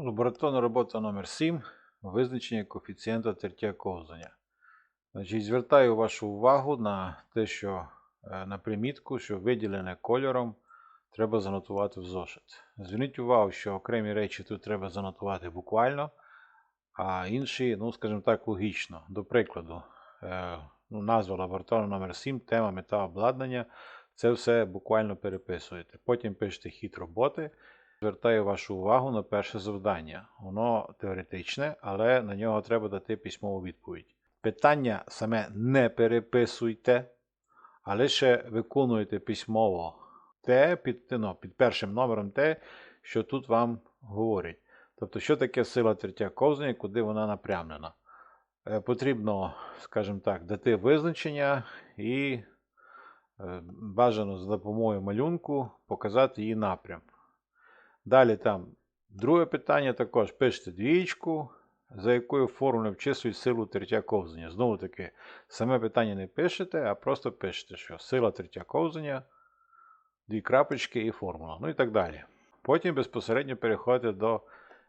Лабораторна робота номер 7 Визначення коефіцієнта тертя ковзання. Значить, звертаю вашу увагу на те, що е, на примітку, що виділене кольором, треба занотувати в зошит. Зверніть увагу, що окремі речі тут треба занотувати буквально, а інші, ну, скажімо так, логічно. До прикладу, е, ну, назва лабораторна номер 7 тема мета обладнання. Це все буквально переписуєте. Потім пишете хід роботи. Звертаю вашу увагу на перше завдання. Воно теоретичне, але на нього треба дати письмову відповідь. Питання саме не переписуйте, а лише виконуєте письмово те під, ну, під першим номером те, що тут вам говорять. Тобто, що таке сила третя ковзання, куди вона напрямлена. Е, Потрібно, скажімо так, дати визначення і е, бажано за допомогою малюнку показати її напрям. Далі там друге питання також пишете двічку, за якою формулою вчислюють силу тертя ковзання. Знову таки, саме питання не пишете, а просто пишете, що сила тертя ковзання, дві крапочки і формула. Ну і так далі. Потім безпосередньо переходите до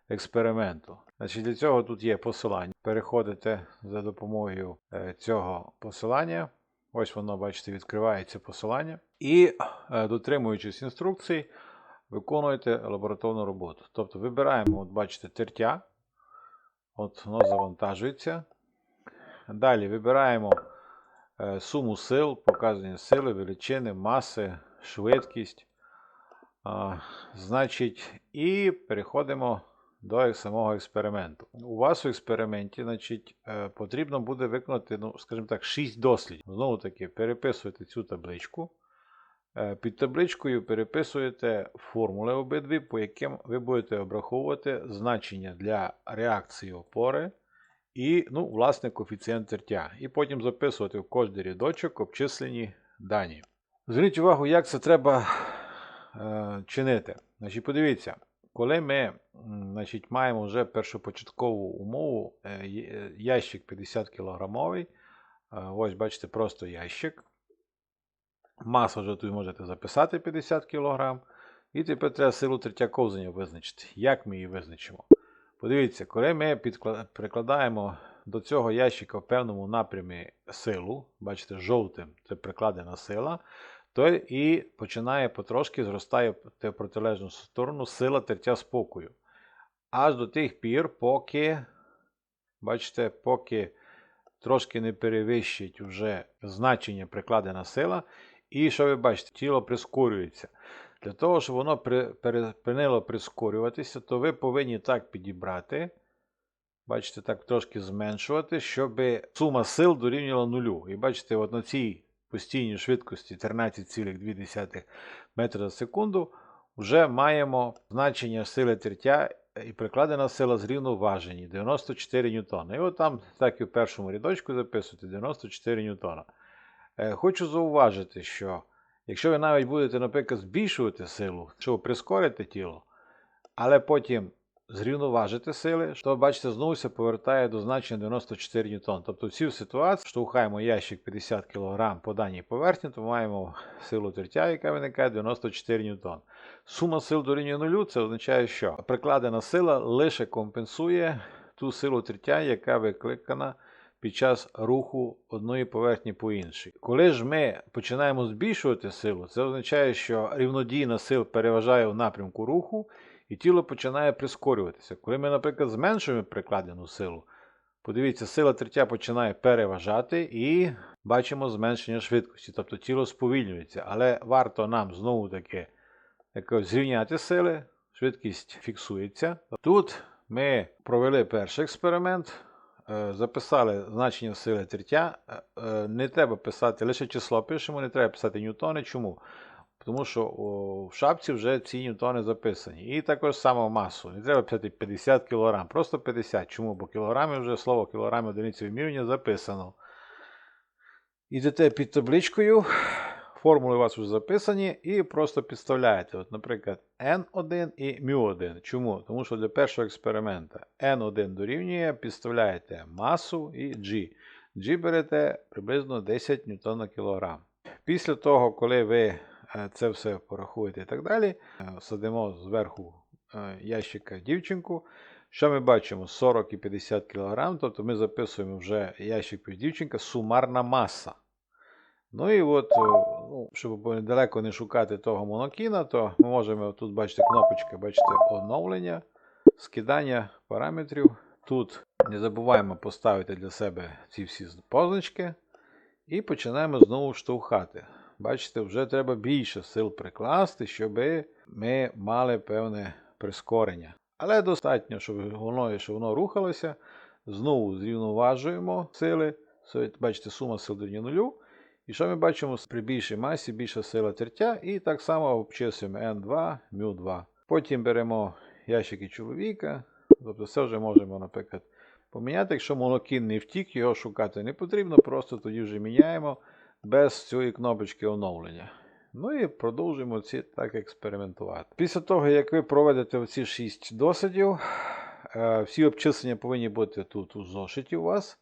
експерименту. Значить, Для цього тут є посилання. Переходите за допомогою е, цього посилання. Ось воно, бачите, відкривається посилання. І, е, дотримуючись інструкцій, виконуєте лабораторну роботу. Тобто вибираємо, от бачите, тертя. От воно завантажується. Далі вибираємо е, суму сил, показані сили, величини, маси, швидкість. А, Значить, і переходимо до самого експерименту. У вас у експерименті значить, е, потрібно буде виконати, ну, скажімо так, 6 дослідів. Знову таки, переписуєте цю табличку. Е, Під табличкою переписуєте формули обидві, по яким ви будете обраховувати значення для реакції опори і, ну, власне, коефіцієнт тертя. І потім записувати в кожний рядочок обчислені дані. Зверніть увагу, як це треба е, чинити. Значить, Подивіться, коли ми значить, маємо вже першопочаткову умову, е, е, ящик 50 кг, ось бачите, просто ящик. Маса вже тут можете записати 50 кг. І тепер треба силу третя ковзання визначити. Як ми її визначимо? Подивіться, коли ми прикладаємо до цього ящика в певному напрямі силу, бачите, жовтим це прикладена сила, то і починає потрошки зростає в протилежну сторону сила тертя спокою. Аж до тих пір, поки, бачите, поки трошки не перевищить вже значення прикладена сила, і що ви бачите, тіло прискорюється. Для того, щоб воно при- перепинило прискорюватися, то ви повинні так підібрати, бачите, так трошки зменшувати, щоб сума сил дорівнювала нулю. І бачите, от на цій постійній швидкості 13,2 метра за секунду вже маємо значення сили тертя і прикладена сила зрівноважені 94 ньютона. І от там, так і в першому рядочку записуєте 94 ньютона. Е, Хочу зауважити, що якщо ви навіть будете, наприклад, збільшувати силу, щоб прискорити тіло, але потім зрівноважити сили, то бачите, знову все повертає до значення 94 ньютон. Тобто в цій ситуації штовхаємо ящик 50 кг по даній поверхні, то маємо силу тертя, яка виникає 94 ньютон. Сума сил дорівнює нулю, це означає, що прикладена сила лише компенсує ту силу тертя, яка викликана під час руху одної поверхні по іншій. Коли ж ми починаємо збільшувати силу, це означає, що рівнодійна сила переважає в напрямку руху, і тіло починає прискорюватися. Коли ми, наприклад, зменшуємо прикладену силу, подивіться, сила тертя починає переважати і бачимо зменшення швидкості, тобто тіло сповільнюється. Але варто нам знову таки якось зрівняти сили, швидкість фіксується. Тут ми провели перший експеримент. Е, Записали значення сили тертя. Е, е, Не треба писати лише число пишемо, не треба писати ньютони. Чому? Тому що в шапці вже ці ньютони записані. І також само масу. Не треба писати 50 кг, просто 50. Чому? Бо кілограми вже слово кілограми одиниці вимірювання записано. Ідете під табличкою, формули у вас вже записані, і просто підставляєте. От, Наприклад, N1 і μ1. Чому? Тому що для першого експеримента N1 дорівнює, підставляєте масу і G. G берете приблизно 10 Нм на кілограм. Після того, коли ви е, це все порахуєте і так далі, е, садимо зверху е, ящика дівчинку. Що ми бачимо? 40 і 50 кг, тобто ми записуємо вже ящик плюс дівчинка, сумарна маса. Ну і от, ну, щоб далеко не шукати того монокіна, то ми можемо тут бачите кнопочка, бачите, оновлення, скидання параметрів. Тут не забуваємо поставити для себе ці всі позначки. І починаємо знову штовхати. Бачите, вже треба більше сил прикласти, щоб ми мали певне прискорення. Але достатньо, щоб воно, щоб воно рухалося. Знову зрівноважуємо сили. Бачите, сума сил дорівнює нулю. І що ми бачимо? При більшій масі більша сила тертя. І так само обчислюємо N2, μ2. Потім беремо ящики чоловіка. Тобто це вже можемо, наприклад, поміняти. Якщо молокін не втік, його шукати не потрібно, просто тоді вже міняємо без цієї кнопочки оновлення. Ну і продовжуємо ці так експериментувати. Після того, як ви проведете оці 6 досвідів, е, всі обчислення повинні бути тут у зошиті у вас,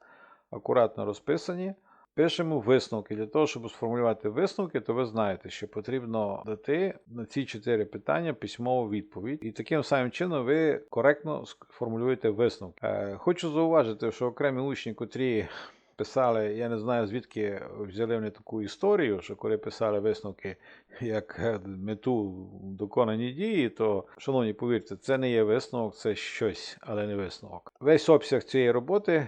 акуратно розписані. Пишемо висновки. Для того, щоб сформулювати висновки, то ви знаєте, що потрібно дати на ці чотири питання письмову відповідь. І таким самим чином ви коректно сформулюєте висновки. Е, Хочу зауважити, що окремі учні, котрі писали, я не знаю звідки взяли вони таку історію, що коли писали висновки як е, мету доконані дії, то, шановні, повірте, це не є висновок, це щось, але не висновок. Весь обсяг цієї роботи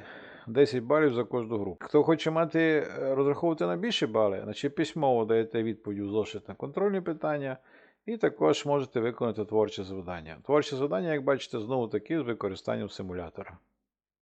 10 балів за кожну групу. Хто хоче мати е, розраховувати на більші бали, значить письмово даєте відповідь у зошит на контрольні питання. І також можете виконати творче завдання. Творче завдання, як бачите, знову таки з використанням симулятора.